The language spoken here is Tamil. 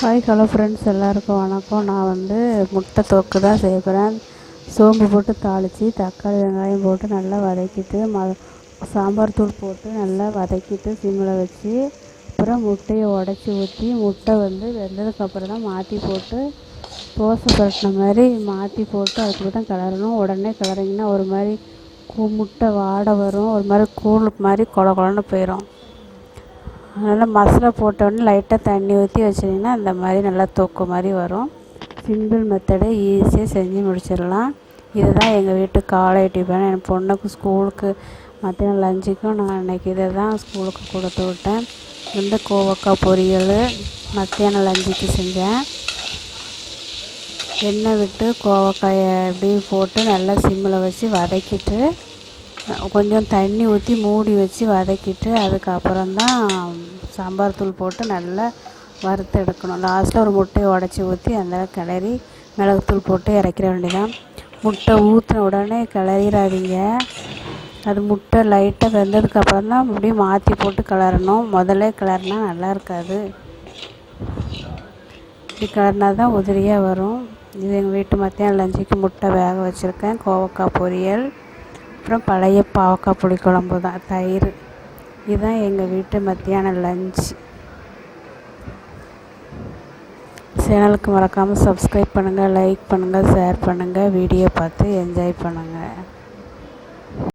ஹாய் ஹலோ ஃப்ரெண்ட்ஸ் எல்லாருக்கும் வணக்கம். நான் வந்து முட்டை தொக்கு தான் செய்ய போகிறேன் சோம்பு போட்டு தாளித்து தக்காளி வெங்காயம் போட்டு நல்லா வதக்கிட்டு ம சாம்பார் தூள் போட்டு நல்லா வதக்கிட்டு சிம்மில் வச்சு அப்புறம் முட்டையை உடச்சி ஊற்றி முட்டை வந்து வெந்ததுக்கப்புறம் தான் மாற்றி போட்டு தோசை புரட்டின மாதிரி மாற்றி போட்டு அதுக்கு தான் கிளறணும். உடனே கிளறிங்கன்னா ஒரு மாதிரி கு முட்டை வாடை வரும். ஒரு மாதிரி கூழ் மாதிரி கொல கொலன்னு போயிடும் அதனால் மசாலா போட்டோடனே லைட்டாக தண்ணி ஊற்றி வச்சிங்கன்னா இந்த மாதிரி நல்லா தொக்கு மாதிரி வரும். சிம்பிள் மெத்தடு ஈஸியாக செஞ்சு முடிச்சிடலாம். இதுதான் எங்கள் வீட்டு காலை டிஃபன். என் பொண்ணுக்கு ஸ்கூலுக்கு மத்தியானம் லஞ்சுக்கும் நான் இன்றைக்கி இதை தான் ஸ்கூலுக்கு கொடுத்து விட்டேன். இந்த கோவக்காய் பொரியல் மத்தியானம் லஞ்சுக்கு செஞ்சேன். எண்ணெய் விட்டு கோவக்காயை அப்படியே போட்டு நல்லா சிம்மில் வச்சு வதக்கிட்டு கொஞ்சம் தண்ணி ஊற்றி மூடி வச்சு வதக்கிட்டு அதுக்கப்புறம் தான் சாம்பார் தூள் போட்டு நல்லா வறுத்து எடுக்கணும். லாஸ்ட்டில் ஒரு முட்டையை உடச்சி ஊற்றி அந்த கிளறி மிளகுத்தூள் போட்டு இறக்கிற வேண்டியதான் முட்டை ஊற்றின உடனே கிளறிடாதீங்க அது முட்டை லைட்டாக வெந்ததுக்கப்புறம் தான் அப்படியே மாற்றி போட்டு கிளறணும். முதல்ல கிளறினா நல்லா இருக்காது. இப்படி கிளறினா தான் உதிரியாக வரும். இது எங்கள் வீட்டு மத்தியானம் லஞ்சுக்கு முட்டை வேக வச்சுருக்கேன். கோவக்காய் பொரியல். அப்புறம் பழைய பாவக்காய் புளிக்குழம்பு தான் தயிர். இதுதான் எங்கள் வீட்டு மத்தியான லஞ்ச் சேனலுக்கு மறக்காமல் சப்ஸ்கிரைப் பண்ணுங்கள் லைக் பண்ணுங்கள் ஷேர் பண்ணுங்கள் வீடியோ பார்த்து என்ஜாய் பண்ணுங்கள்